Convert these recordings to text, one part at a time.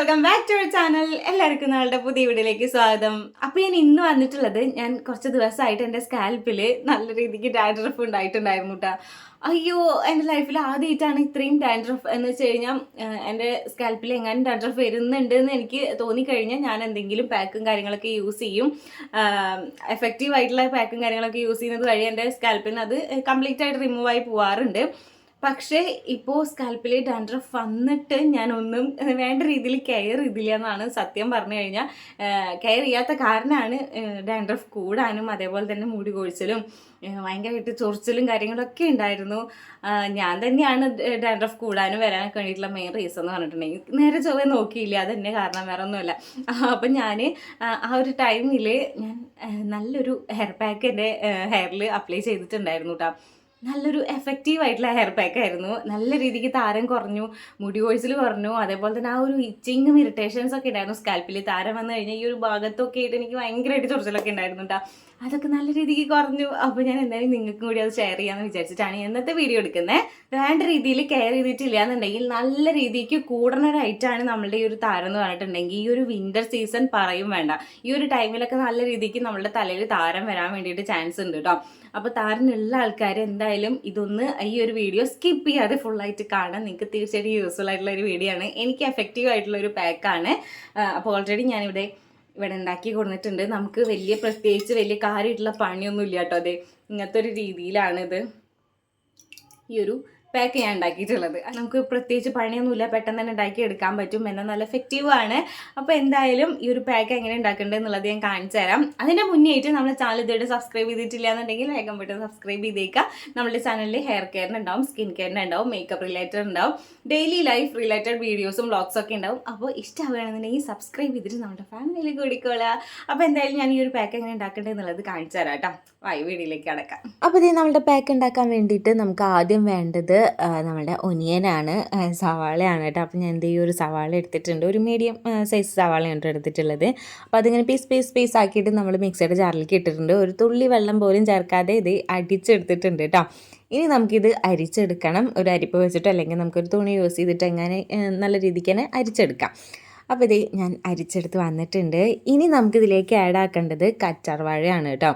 Welcome back to channel എല്ലാവർക്കും നിങ്ങളുടെ പുതിയ വീഡിയോയിലേക്ക് സ്വാഗതം. അപ്പോൾ ഞാൻ ഇന്ന് വന്നിട്ടുള്ളത് ഞാൻ കുറച്ച് ദിവസമായിട്ട് എന്റെ സ്കാൽപ്പിൽ നല്ല രീതിക്ക് ഡാൻഡ്രഫ് ഉണ്ടായിട്ടുണ്ടായിരുന്നു കേട്ടോ അയ്യോ എന്റെ ലൈഫിൽ ആദ്യമായിട്ടാണ് ഇത്രയും ഡാൻഡ്രഫ് എന്ന് വെച്ച് കഴിഞ്ഞാൽ എന്റെ സ്കാൽപ്പിൽ എങ്ങനെ ഡാൻഡ്രഫ് വരുന്നുണ്ട് എന്ന് എനിക്ക് തോന്നിക്കഴിഞ്ഞാൽ ഞാൻ എന്തെങ്കിലും പാക്കും കാര്യങ്ങളൊക്കെ യൂസ് ചെയ്യും. എഫക്റ്റീവ് ആയിട്ടുള്ള പാക്കും കാര്യങ്ങളൊക്കെ യൂസ് ചെയ്യുന്നത് വഴി എന്റെ സ്കാൽപ്പിൽ നിന്ന് അത് കംപ്ലീറ്റ് ആയിട്ട് റിമൂവ് ആയി പോവാറുണ്ട്. പക്ഷേ ഇപ്പോൾ സ്കാൽപ്പിൽ ഡാൻഡ്രഫ് വന്നിട്ട് ഞാനൊന്നും വേണ്ട രീതിയിൽ കെയർ ചെയ്തില്ല എന്നാണ് സത്യം പറഞ്ഞു കഴിഞ്ഞാൽ കെയർ ചെയ്യാത്ത കാരണമാണ് ഡാൻഡ്രഫ് കൂടാനും അതേപോലെ തന്നെ മുടി കൊഴിച്ചിലും ഭയങ്കരമായിട്ട് ചൊറിച്ചിലും കാര്യങ്ങളൊക്കെ ഉണ്ടായിരുന്നു. ഞാൻ തന്നെയാണ് ഡാൻഡ്രഫ് കൂടാനും വരാനൊക്കെ വേണ്ടിയിട്ടുള്ള മെയിൻ റീസൺ എന്ന് പറഞ്ഞിട്ടുണ്ടെങ്കിൽ നേരെ ചൊവ്വേ നോക്കിയില്ല. അതെന്നെ കാരണം വേറെ ഒന്നുമില്ല അപ്പം ഞാൻ ആ ഒരു ടൈമിൽ ഞാൻ നല്ലൊരു ഹെയർ പാക്ക് എന്റെ ഹെയറിൽ അപ്ലൈ ചെയ്തിട്ടുണ്ടായിരുന്നു കേട്ടോ നല്ലൊരു എഫക്റ്റീവ് ആയിട്ടുള്ള ഹെയർ പാക്ക് ആയിരുന്നു. നല്ല രീതിക്ക് താരം കുറഞ്ഞു മുടി കൊഴിച്ചിൽ കുറഞ്ഞു. അതേപോലെ തന്നെ ആ ഒരു ഇച്ചിങ്ങും ഇറിറ്റേഷൻസ് ഒക്കെ ഉണ്ടായിരുന്നു. സ്കാൽപ്പിൽ താരം വന്നു കഴിഞ്ഞാൽ ഈ ഒരു ഭാഗത്തൊക്കെ ആയിട്ട് എനിക്ക് ഭയങ്കരമായിട്ട് ചൊറിച്ചിലൊക്കെ ഉണ്ടായിരുന്നു കേട്ടോ അതൊക്കെ നല്ല രീതിക്ക് കുറഞ്ഞു. അപ്പോൾ ഞാൻ എന്തായാലും നിങ്ങൾക്കും കൂടി അത് ഷെയർ ചെയ്യാമെന്ന് വിചാരിച്ചിട്ടാണ് ഇന്നത്തെ വീഡിയോ എടുക്കുന്നത് വേണ്ട രീതിയിൽ കെയർ ചെയ്തിട്ടില്ല എന്നുണ്ടെങ്കിൽ നല്ല രീതിക്ക് കൂടണൊരായിട്ടാണ് നമ്മളുടെ ഈ ഒരു താരം എന്ന് പറഞ്ഞിട്ടുണ്ടെങ്കിൽ ഈ ഒരു വിന്റർ സീസൺ പറയും വേണ്ട. ഈ ഒരു ടൈമിലൊക്കെ നല്ല രീതിക്ക് നമ്മളുടെ തലയിൽ താരം വരാൻ വേണ്ടിയിട്ട് ചാൻസ് ഉണ്ട് കേട്ടോ അപ്പോൾ താരനുള്ള ആൾക്കാർ എന്തായാലും ഇതൊന്ന് ഈ ഒരു വീഡിയോ സ്കിപ്പ് ചെയ്യാതെ ഫുള്ളായിട്ട് കാണാൻ നിങ്ങൾക്ക് തീർച്ചയായിട്ടും യൂസ്ഫുൾ ആയിട്ടുള്ള ഒരു വീഡിയോ ആണ്. എനിക്ക് എഫക്റ്റീവ് ആയിട്ടുള്ള ഒരു പാക്കാണ് അപ്പോൾ ഓൾറെഡി ഞാനിവിടെ ഇവിടെ ഉണ്ടാക്കി കൊടുത്തിട്ടുണ്ട്. നമുക്ക് വലിയ പ്രത്യേകിച്ച് വലിയ കാര്യമായിട്ടുള്ള പണിയൊന്നും ഇല്ല കേട്ടോ അതെ ഇങ്ങനത്തെ ഒരു രീതിയിലാണിത്. ഈ ഒരു പാക്ക് ഞാൻ ഉണ്ടാക്കിയിട്ടുള്ളത്. നമുക്ക് പ്രത്യേകിച്ച് പണിയൊന്നുമില്ല. പെട്ടെന്ന് തന്നെ ഉണ്ടാക്കി എടുക്കാൻ പറ്റും. എന്നാൽ നല്ല എഫക്റ്റീവാണ് അപ്പോൾ എന്തായാലും ഈ ഒരു പാക്ക് എങ്ങനെ ഉണ്ടാക്കേണ്ടത് എന്നുള്ളത് ഞാൻ കാണിച്ചു തരാം. അതിന്റെ മുന്നേറ്റ് നമ്മുടെ ചാനൽ ഇതുവരെ സബ്സ്ക്രൈബ് ചെയ്തിട്ടില്ല എന്നുണ്ടെങ്കിൽ വേഗം പെട്ടെന്ന് സബ്സ്ക്രൈബ് ചെയ്തേക്കുക. നമ്മുടെ ചാനലിൽ ഹെയർ കെയറിന് ഉണ്ടാവും സ്കിൻ കെയറിന് ഉണ്ടാവും മേക്കപ്പ് റിലേറ്റഡ് ഉണ്ടാവും ഡെയിലി ലൈഫ് റിലേറ്റഡ് വീഡിയോസും വ്ളോഗ്സും ഒക്കെ ഉണ്ടാവും. അപ്പോൾ ഇഷ്ടമാവുകയാണെന്നുണ്ടെങ്കിൽ സബ്സ്ക്രൈബ് ചെയ്തിട്ട് നമ്മുടെ ഫാമിലിയിൽ കൂടിക്കോളുക അപ്പോൾ എന്തായാലും ഞാൻ ഈ ഒരു പാക്ക് എങ്ങനെ ഉണ്ടാക്കേണ്ടത് എന്നുള്ളത് കാണിച്ചു തരാം കേട്ടോ. വായു വീഡിയോയിലേക്ക് അടക്കാം അപ്പോൾ ഇത് നമ്മുടെ പാക്ക് ഉണ്ടാക്കാൻ വേണ്ടിയിട്ട് നമുക്ക് ആദ്യം വേണ്ടത് നമ്മുടെ ഒനിയനാണ് സവാളയാണ് കേട്ടോ. അപ്പോൾ ഞാൻ എന്ത് ചെയ്യും ഒരു സവാള എടുത്തിട്ടുണ്ട്. ഒരു മീഡിയം സൈസ് സവാളയാണ് എടുത്തിട്ടുള്ളത്. അപ്പോൾ അതിങ്ങനെ പീസ് പീസ് പീസ് ആക്കിയിട്ട് നമ്മൾ മിക്സിയുടെ ജാറിലേക്ക് ഇട്ടിട്ടുണ്ട്. ഒരു തുള്ളി വെള്ളം പോലും ചേർക്കാതെ ഇത് അടിച്ചെടുത്തിട്ടുണ്ട് കേട്ടോ. ഇനി നമുക്കിത് അരിച്ചെടുക്കണം. ഒരു അരിപ്പ് വെച്ചിട്ട് അല്ലെങ്കിൽ നമുക്കൊരു തുണി യൂസ് ചെയ്തിട്ട് എങ്ങനെ നല്ല രീതിക്ക് തന്നെ അരിച്ചെടുക്കാം. അപ്പോൾ ഇത് ഞാൻ അരിച്ചെടുത്ത് വന്നിട്ടുണ്ട്. ഇനി നമുക്കിതിലേക്ക് ആഡ് ആക്കേണ്ടത് കറ്റാർവാഴയാണ് കേട്ടോ.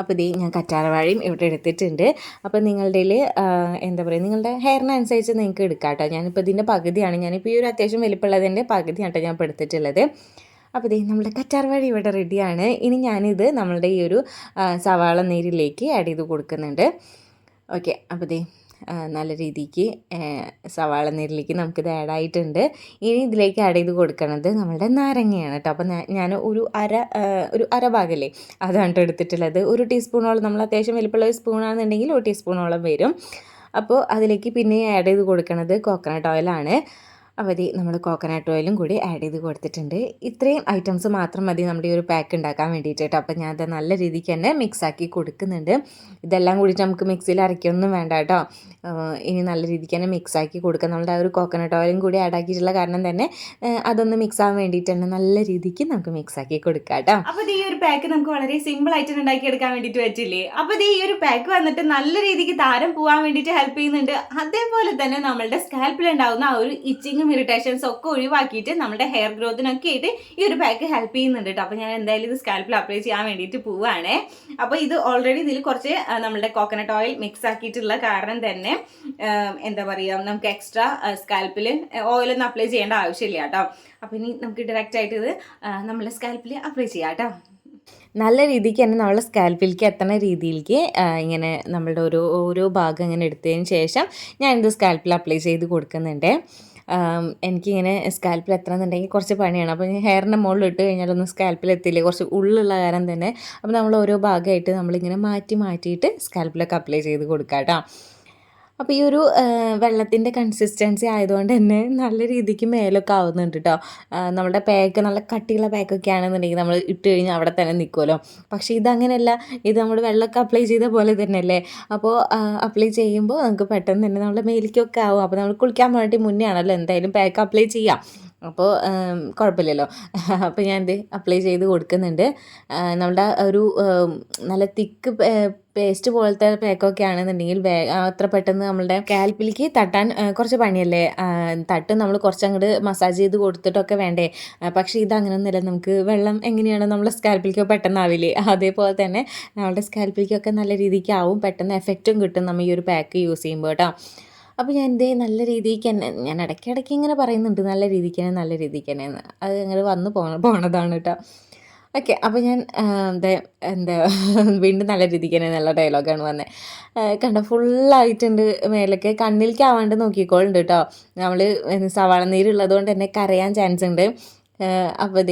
അപ്പോൾ ഇത് ഞാൻ കറ്റാർവാഴയും ഇവിടെ എടുത്തിട്ടുണ്ട്. അപ്പോൾ നിങ്ങളുടെ എന്താ പറയുക നിങ്ങളുടെ ഹെയറിനനുസരിച്ച് നിങ്ങൾക്ക് എടുക്കാം കേട്ടോ ഞാനിപ്പോൾ ഇതിന്റെ പകുതിയാണ്. ഞാനിപ്പോൾ ഈ ഒരു അത്യാവശ്യം വലിപ്പമുള്ളതിന്റെ പകുതിയാണ് കേട്ടോ ഞാൻ ഇപ്പോൾ എടുത്തിട്ടുള്ളത്. അപ്പോൾ ഇതേ നമ്മുടെ കറ്റാർവാഴ ഇവിടെ റെഡിയാണ് ഇനി ഞാനിത് നമ്മളുടെ ഈ ഒരു സവാള നീരിലേക്ക് ആഡ് ചെയ്ത് കൊടുക്കുന്നുണ്ട്. ഓക്കെ അപ്പോൾ ദേ ആ, നല്ല രീതിക്ക് സവാള നീരിലേക്ക് നമുക്കിത് ആഡ് ആയിട്ടുണ്ട്. ഇനി ഇതിലേക്ക് ആഡ് ചെയ്ത് കൊടുക്കുന്നത് നമ്മുടെ നാരങ്ങയാണ് കേട്ടോ അപ്പോൾ ഞാൻ ഒരു അര ഒരു അര ഭാഗല്ലേ അതാണ് എടുത്തിട്ടുള്ളത്. ഒരു ടീസ്പൂണോളം നമ്മൾ അത്യാവശ്യം വലിപ്പമുള്ള ഒരു സ്പൂണാണെന്നുണ്ടെങ്കിൽ ഒരു ടീസ്പൂണോളം വരും. അപ്പോൾ അതിലേക്ക് പിന്നെ ആഡ് ചെയ്ത് കൊടുക്കുന്നത് കോക്കനട്ട് ഓയിലാണ് ഇത് നമ്മൾ കോക്കനട്ട് ഓയിലും കൂടി ആഡ് ചെയ്ത് കൊടുത്തിട്ടുണ്ട്. ഇത്രയും ഐറ്റംസ് മാത്രം മതി നമ്മുടെ ഈ ഒരു പാക്ക് ഉണ്ടാക്കാൻ വേണ്ടിയിട്ട് കേട്ടോ. അപ്പോൾ ഞാൻ അത് നല്ല രീതിക്ക് തന്നെ മിക്സാക്കി കൊടുക്കുന്നുണ്ട്. ഇതെല്ലാം കൂടിയിട്ട് നമുക്ക് മിക്സിയിൽ അരയ്ക്കൊന്നും വേണ്ട കേട്ടോ. ഇനി നല്ല രീതിക്ക് തന്നെ മിക്സാക്കി കൊടുക്കുക നമ്മുടെ ആ ഒരു കോക്കനട്ട് ഓയിലും കൂടി ആഡ് ആക്കിയിട്ടുള്ള കാരണം തന്നെ അതൊന്ന് മിക്സ് ആവാൻ വേണ്ടിയിട്ട് തന്നെ നല്ല രീതിക്ക് നമുക്ക് മിക്സാക്കി കൊടുക്കാം കേട്ടോ. അപ്പോൾ ഈ ഒരു പാക്ക് നമുക്ക് വളരെ സിമ്പിൾ ആയിട്ട് ഉണ്ടാക്കി എടുക്കാൻ വേണ്ടിയിട്ട് പറ്റില്ലേ? അപ്പോൾ ഈ ഒരു പാക്ക് വന്നിട്ട് നല്ല രീതിക്ക് താരം പോകാൻ വേണ്ടിയിട്ട് ഹെൽപ്പ് ചെയ്യുന്നുണ്ട്. അതേപോലെ തന്നെ നമ്മളുടെ സ്കാൽപ്പിൽ ഉണ്ടാകുന്ന ആ ഒരു ഇച്ചിങ്ങും ഇറിറ്റേഷൻസും ഒക്കെ ഒഴിവാക്കിയിട്ട് നമ്മുടെ ഹെയർ ഗ്രോത്തിനൊക്കെ ആയിട്ട് ഈ ഒരു പാക്ക് ഹെൽപ്പ് ചെയ്യുന്നുണ്ട് കേട്ടോ അപ്പൊ ഞാൻ എന്തായാലും ഇത് സ്കാൽപ്പിൽ അപ്ലൈ ചെയ്യാൻ വേണ്ടിയിട്ട് പോവുകയാണ് അപ്പോൾ ഇത് ഓൾറെഡി ഇതിൽ കുറച്ച് നമ്മുടെ കോക്കനട്ട് ഓയിൽ മിക്സ് ആക്കിയിട്ടുള്ള കാരണം തന്നെ എന്താ പറയുക നമുക്ക് എക്സ്ട്രാ സ്കാൽപ്പിൽ ഓയിലൊന്നും അപ്ലൈ ചെയ്യേണ്ട ആവശ്യമില്ല കേട്ടോ അപ്പോൾ ഇനി നമുക്ക് ഡയറക്റ്റ് ആയിട്ട് ഇത് നമ്മുടെ സ്കാൽപ്പിൽ അപ്ലൈ ചെയ്യാം കേട്ടോ നല്ല രീതിക്ക് തന്നെ നമ്മളെ സ്കാൽപ്പിലേക്ക് എത്തണ രീതിയിലേക്ക് ഇങ്ങനെ നമ്മളുടെ ഓരോ ഓരോ ഭാഗം ഇങ്ങനെ എടുത്തതിന് ശേഷം ഞാനിത് സ്കാൽപ്പിൽ അപ്ലൈ ചെയ്ത് കൊടുക്കുന്നുണ്ട്. എനിക്കിങ്ങനെ സ്കാൽപ്പിൽ എത്തണമെന്നുണ്ടെങ്കിൽ കുറച്ച് പണിയാണ്. അപ്പോൾ ഹെയറിന്റെ മുകളിൽ ഇട്ട് കഴിഞ്ഞാലൊന്നും സ്കാൽപ്പിൽ എത്തില്ല? കുറച്ച് ഉള്ളിലുള്ള കാരണം തന്നെ. അപ്പോൾ നമ്മൾ ഓരോ ഭാഗമായിട്ട് നമ്മളിങ്ങനെ മാറ്റി മാറ്റിയിട്ട് സ്കാൽപ്പിലൊക്കെ അപ്ലൈ ചെയ്ത് കൊടുക്കാം കേട്ടോ അപ്പോൾ ഈ ഒരു വെള്ളത്തിന്റെ കൺസിസ്റ്റൻസി ആയതുകൊണ്ട് തന്നെ നല്ല രീതിക്ക് മേലൊക്കെ ആവുന്നുണ്ട് കേട്ടോ നമ്മുടെ പാക്ക് നല്ല കട്ടിയുള്ള പാക്കൊക്കെ ആണെന്നുണ്ടെങ്കിൽ നമ്മൾ ഇട്ട് കഴിഞ്ഞാൽ അവിടെ തന്നെ നിൽക്കുമല്ലോ പക്ഷേ ഇതങ്ങനെയല്ല. ഇത് നമ്മൾ വെള്ളമൊക്കെ അപ്ലൈ ചെയ്ത പോലെ തന്നെയല്ലേ? അപ്പോൾ അപ്ലൈ ചെയ്യുമ്പോൾ നമുക്ക് പെട്ടെന്ന് തന്നെ നമ്മുടെ മേലിക്കൊക്കെ ആവും. അപ്പോൾ നമ്മൾ കുളിക്കാൻ വേണ്ടി മുന്നേ ആണല്ലോ എന്തായാലും പാക്ക് അപ്ലൈ ചെയ്യാം. അപ്പോൾ കുഴപ്പമില്ലല്ലോ അപ്പോൾ ഞാൻ ഇത് അപ്ലൈ ചെയ്ത് കൊടുക്കുന്നുണ്ട്. നമ്മുടെ ഒരു നല്ല തിക്ക് പേസ്റ്റ് പോലത്തെ പാക്കൊക്കെ ആണെന്നുണ്ടെങ്കിൽ വേ അത്ര പെട്ടെന്ന് നമ്മളുടെ കാൽപ്പിലേക്ക് തട്ടാൻ കുറച്ച് പണിയല്ലേ? തട്ട് നമ്മൾ കുറച്ച് അങ്ങോട്ട് മസാജ് ചെയ്ത് കൊടുത്തിട്ടൊക്കെ വേണ്ടേ? പക്ഷേ ഇത് അങ്ങനെയൊന്നുമില്ല നമുക്ക് വെള്ളം എങ്ങനെയാണ് നമ്മളെ സ്കാൽപ്പിലേക്ക് പെട്ടെന്ന് ആവില്ലേ അതേപോലെ തന്നെ നമ്മുടെ സ്കാൽപ്പിലേക്കൊക്കെ നല്ല രീതിക്ക് ആവും പെട്ടെന്ന് എഫക്റ്റും കിട്ടും നമ്മൾ ഈ ഒരു പാക്ക് യൂസ് ചെയ്യുമ്പോൾ കേട്ടോ. അപ്പോൾ ഞാൻ ഇതേ നല്ല രീതിക്ക് തന്നെ ഞാൻ ഇടയ്ക്ക് ഇടയ്ക്ക് ഇങ്ങനെ പറയുന്നുണ്ട് നല്ല രീതിക്ക് തന്നെ നല്ല രീതിക്ക് തന്നെ എന്ന്. അത് അങ്ങനെ വന്ന് പോണ പോണതാണ് കേട്ടോ. ഓക്കെ അപ്പോൾ ഞാൻ എന്താ എന്താ വീണ്ടും നല്ല രീതിക്ക് തന്നെ നല്ല ഡയലോഗാണ് വന്നത് കണ്ട ഫുള്ളായിട്ടുണ്ട് മേലൊക്കെ. കണ്ണിലേക്ക് ആവാണ്ട് നോക്കിക്കോളുണ്ട് കേട്ടോ. നമ്മൾ സവാള നീരുള്ളത് കൊണ്ട് തന്നെ കരയാൻ ചാൻസ് ഉണ്ട്. അപ്പോൾ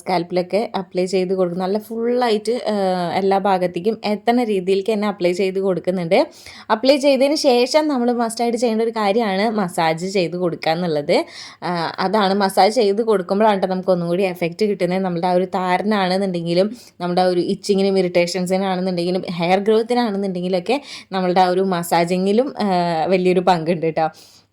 സ്കാൽപ്പിലൊക്കെ അപ്ലൈ ചെയ്ത് കൊടുക്കും. നല്ല ഫുള്ളായിട്ട് എല്ലാ ഭാഗത്തേക്കും എത്തണ രീതിയിലേക്ക് തന്നെ അപ്ലൈ ചെയ്ത് കൊടുക്കുന്നുണ്ട്. അപ്ലൈ ചെയ്തതിന് ശേഷം നമ്മൾ മസ്റ്റായിട്ട് ചെയ്യേണ്ട ഒരു കാര്യമാണ് മസാജ് ചെയ്ത് കൊടുക്കുക എന്നുള്ളത്. അതാണ്. മസാജ് ചെയ്ത് കൊടുക്കുമ്പോഴാണ് നമുക്ക് ഒന്നും കൂടി എഫക്റ്റ് കിട്ടുന്നത്. നമ്മുടെ ആ ഒരു താരനാണെന്നുണ്ടെങ്കിലും നമ്മുടെ ആ ഒരു ഇച്ചിങ്ങിനും ഇറിറ്റേഷൻസിനാണെന്നുണ്ടെങ്കിലും ഹെയർ ഗ്രോത്തിനാണെന്നുണ്ടെങ്കിലൊക്കെ നമ്മളുടെ ആ ഒരു മസാജിങ്ങിലും വലിയൊരു പങ്കുണ്ട് കേട്ടോ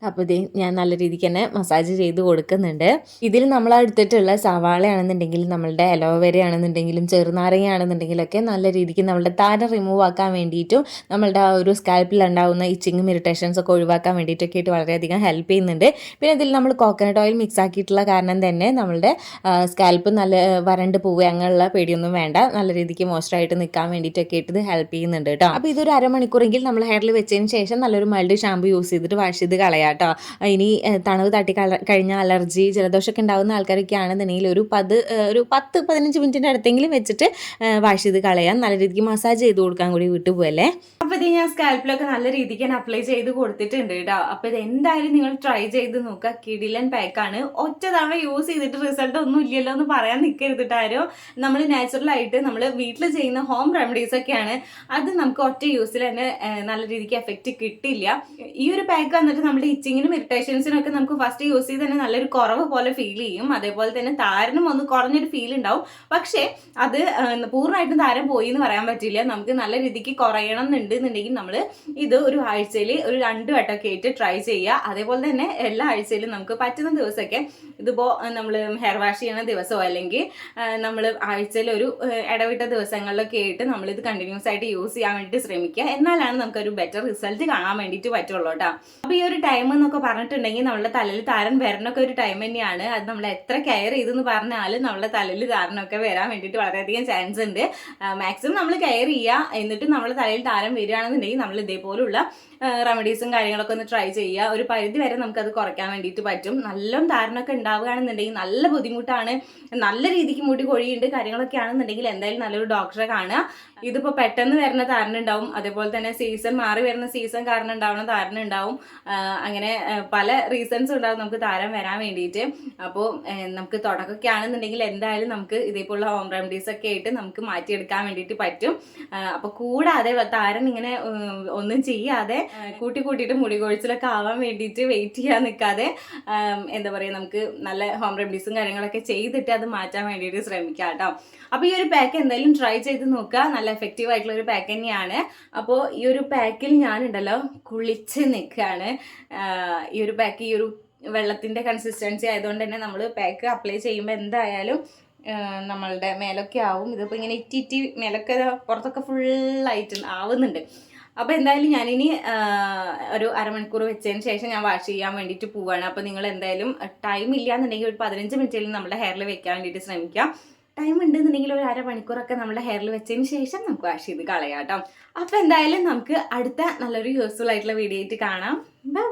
അപ്പോൾ ഇത് ഞാൻ നല്ല രീതിക്ക് തന്നെ മസാജ് ചെയ്ത് കൊടുക്കുന്നുണ്ട്. ഇതിൽ നമ്മൾ എടുത്തിട്ടുള്ള സവാളയാണെന്നുണ്ടെങ്കിൽ നമ്മളുടെ അലോവേരയാണെന്നുണ്ടെങ്കിലും ചെറുനാരങ്ങയാണെന്നുണ്ടെങ്കിലൊക്കെ ചെറുനാരങ്ങ നല്ല രീതിക്ക് നമ്മളുടെ താരം റിമൂവ് ആക്കാൻ വേണ്ടിയിട്ടും നമ്മളുടെ ആ ഒരു സ്കാൽപ്പിൽ ഉണ്ടാകുന്ന ഇച്ചിങ്ങും ഇറിറ്റേഷൻസ് ഒക്കെ ഒഴിവാക്കാൻ വേണ്ടിയിട്ടൊക്കെ ആയിട്ട് വളരെയധികം ഹെൽപ്പ് ചെയ്യുന്നുണ്ട്. പിന്നെ ഇതിൽ നമ്മൾ കോക്കനട്ട് ഓയിൽ മിക്സ് ആക്കിയിട്ടുള്ള കാരണം തന്നെ നമ്മളുടെ സ്കാൽപ്പ് നല്ല വരണ്ട് പോവുക അങ്ങനെയുള്ള പേടിയൊന്നും വേണ്ട. നല്ല രീതിക്ക് മോയ്സ്ചറായിട്ട് നിൽക്കാൻ വേണ്ടിയിട്ടൊക്കെ ആയിട്ട് ഇത് ഹെൽപ്പ് ചെയ്യുന്നുണ്ട് കേട്ടോ. അപ്പോൾ ഇതൊരു അരമണിക്കൂറെങ്കിൽ നമ്മൾ ഹെയറിൽ വെച്ചതിന് ശേഷം നല്ലൊരു മൈൽഡ് ഷാമ്പു യൂസ് ചെയ്തിട്ട് വാഷ് ചെയ്ത് കളയാം. കേട്ടോ ഇനി തണുവ് തട്ടി കഴിഞ്ഞ അലർജി ജലദോഷമൊക്കെ ഉണ്ടാകുന്ന ആൾക്കാരൊക്കെ ആണെന്നുണ്ടെങ്കിൽ ഒരു പത് ഒരു പത്ത് പതിനഞ്ച് മിനിറ്റിന്റെ അടുത്തെങ്കിലും വെച്ചിട്ട് വാഷ് ചെയ്ത് കളയാം. നല്ല രീതിക്ക് മസാജ് ചെയ്ത് കൊടുക്കാൻ കൂടി വിട്ടു പോയല്ലേ അപ്പോൾ ഇത് ഞാൻ സ്കാൽപ്പിലൊക്കെ നല്ല രീതിക്ക് തന്നെ അപ്ലൈ ചെയ്ത് കൊടുത്തിട്ടുണ്ട് കേട്ടോ. അപ്പോൾ ഇത് എന്തായാലും നിങ്ങൾ ട്രൈ ചെയ്ത് നോക്കുക. കിടിലൻ പാക്കാണ്. ഒറ്റ തവണ യൂസ് ചെയ്തിട്ട് റിസൾട്ട് ഒന്നും ഇല്ലല്ലോ എന്ന് പറയാൻ നിൽക്കരുത് ആരോ. നമ്മൾ നാച്ചുറലായിട്ട് നമ്മൾ വീട്ടിൽ ചെയ്യുന്ന ഹോം റെമഡീസ് ഒക്കെയാണ്. അത് നമുക്ക് ഒറ്റ യൂസിൽ തന്നെ നല്ല രീതിക്ക് എഫക്റ്റ് കിട്ടില്ല. ഈ ഒരു പാക്ക് വന്നിട്ട് നമ്മുടെ ഇച്ചിങ്ങിനും ഇറിറ്റേഷൻസിനും ഒക്കെ നമുക്ക് ഫസ്റ്റ് യൂസ് ചെയ്ത് തന്നെ നല്ലൊരു കുറവ് പോലെ ഫീൽ ചെയ്യും. അതേപോലെ തന്നെ താരനും ഒന്ന് കുറഞ്ഞൊരു ഫീൽ ഉണ്ടാവും. പക്ഷേ അത് പൂർണമായിട്ടും താരം പോയി എന്ന് പറയാൻ പറ്റില്ല. നമുക്ക് നല്ല രീതിക്ക് കുറയണം എന്നുണ്ടെന്നുണ്ടെങ്കിൽ നമ്മൾ ഇത് ഒരു ആഴ്ചയിൽ ഒരു രണ്ട് വട്ടമൊക്കെ ആയിട്ട് ട്രൈ ചെയ്യുക. അതേപോലെ തന്നെ എല്ലാ ആഴ്ചയിലും നമുക്ക് പറ്റുന്ന ദിവസമൊക്കെ ഇതിപ്പോൾ നമ്മൾ ഹെയർ വാഷ് ചെയ്യുന്ന ദിവസമോ അല്ലെങ്കിൽ നമ്മൾ ആഴ്ചയിൽ ഒരു ഇടവിട്ട ദിവസങ്ങളിലൊക്കെ ആയിട്ട് നമ്മൾ ഇത് കണ്ടിന്യൂസ് ആയിട്ട് യൂസ് ചെയ്യാൻ വേണ്ടിയിട്ട് ശ്രമിക്കുക. എന്നാലാണ് നമുക്കൊരു ബെറ്റർ റിസൾട്ട് കാണാൻ വേണ്ടിയിട്ട് പറ്റുള്ളൂ കേട്ടോ. അപ്പോൾ ഈ ഒരു ടൈം എന്നൊക്കെ പറഞ്ഞിട്ടുണ്ടെങ്കിൽ നമ്മുടെ തലയിൽ താരൻ വരണൊക്കെ ഒരു ടൈം തന്നെയാണ്. അത് നമ്മൾ എത്ര കെയർ ചെയ്തെന്ന് പറഞ്ഞാലും നമ്മുടെ തലയിൽ താരനൊക്കെ വരാൻ വേണ്ടിയിട്ട് വളരെയധികം ചാൻസ് ഉണ്ട്. മാക്സിമം നമ്മൾ കെയർ ചെയ്യുക. എന്നിട്ട് നമ്മുടെ തലയിൽ താരം വരികയാണെന്നുണ്ടെങ്കിൽ നമ്മൾ ഇതേപോലുള്ള റെമഡീസും കാര്യങ്ങളൊക്കെ ഒന്ന് ട്രൈ ചെയ്യുക. ഒരു പരിധി വരെ നമുക്കത് കുറയ്ക്കാൻ വേണ്ടിയിട്ട് പറ്റും. നല്ല ഒക്കെ ഉണ്ടാവുകയാണെന്നുണ്ടെങ്കിൽ നല്ല ബുദ്ധിമുട്ടാണ്. നല്ല രീതിക്ക് മുടി കൊഴിയുണ്ട് കാര്യങ്ങളൊക്കെ ആണെന്നുണ്ടെങ്കിൽ എന്തായാലും നല്ലൊരു ഡോക്ടറെ കാണുക. ഇതിപ്പോൾ പെട്ടെന്ന് വരുന്ന ധാരണ ഉണ്ടാവും. അതേപോലെ തന്നെ സീസൺ മാറി വരുന്ന സീസൺ കാരണം ഉണ്ടാവുന്ന ധാരണ ഉണ്ടാവും. അങ്ങനെ പല റീസൺസ് ഉണ്ടാവും നമുക്ക് താരം വരാൻ വേണ്ടിയിട്ട്. അപ്പോൾ നമുക്ക് തുടക്കമൊക്കെ ആണെന്നുണ്ടെങ്കിൽ എന്തായാലും നമുക്ക് ഇതേപോലുള്ള ഹോം റെമഡീസ് ഒക്കെ ആയിട്ട് നമുക്ക് മാറ്റിയെടുക്കാൻ വേണ്ടിയിട്ട് പറ്റും. അപ്പോൾ കൂടാതെ താരൻ ഇങ്ങനെ ഒന്നും ചെയ്യാതെ കൂട്ടി കൂട്ടിയിട്ട് മുടി കൊഴിച്ചിലൊക്കെ ആവാൻ വേണ്ടിയിട്ട് വെയിറ്റ് ചെയ്യാൻ നിൽക്കാതെ എന്താ പറയുക നമുക്ക് നല്ല ഹോം റെമഡീസും കാര്യങ്ങളൊക്കെ ചെയ്തിട്ട് അത് മാറ്റാൻ വേണ്ടിയിട്ട് ശ്രമിക്കാം കേട്ടോ. അപ്പോൾ ഈ ഒരു പാക്ക് എന്തായാലും ട്രൈ ചെയ്ത് നോക്കുക. നല്ല എഫക്റ്റീവ് ആയിട്ടുള്ള ഒരു പാക്ക് തന്നെയാണ്. അപ്പോൾ ഈ ഒരു പാക്കിൽ ഞാനുണ്ടല്ലോ കുളിച്ച് നിൽക്കുകയാണ് ഈ ഒരു പാക്ക് ഈ ഒരു വെള്ളത്തിന്റെ കൺസിസ്റ്റൻസി ആയതുകൊണ്ട് തന്നെ നമ്മൾ പാക്ക് അപ്ലൈ ചെയ്യുമ്പോൾ എന്തായാലും നമ്മളുടെ മേലൊക്കെ ആവും. ഇതിപ്പോൾ ഇങ്ങനെ ഇറ്റി ഇറ്റി മേലൊക്കെ പുറത്തൊക്കെ ഫുള്ളായിട്ട് ആവുന്നുണ്ട്. അപ്പോൾ എന്തായാലും ഞാനിനി ഇനി ഒരു അരമണിക്കൂർ വെച്ചതിന് ശേഷം ഞാൻ വാഷ് ചെയ്യാൻ വേണ്ടിയിട്ട് പോവാണ്. അപ്പോൾ നിങ്ങൾ എന്തായാലും ടൈം ഇല്ല എന്നുണ്ടെങ്കിൽ ഒരു പതിനഞ്ച് മിനിറ്റിൽ നമ്മുടെ ഹെയറിൽ വെക്കാൻ വേണ്ടിയിട്ട് ശ്രമിക്കാം. ടൈം ഉണ്ടെന്നുണ്ടെങ്കിൽ ഒരു അരമണിക്കൂറൊക്കെ നമ്മുടെ ഹെയറിൽ വെച്ചതിന് ശേഷം നമുക്ക് വാഷ് ചെയ്ത് കളയാം കേട്ടോ. അപ്പോൾ എന്തായാലും നമുക്ക് അടുത്ത നല്ലൊരു യൂസ്ഫുൾ ആയിട്ടുള്ള വീഡിയോ ആയിട്ട് കാണാം. ബൈ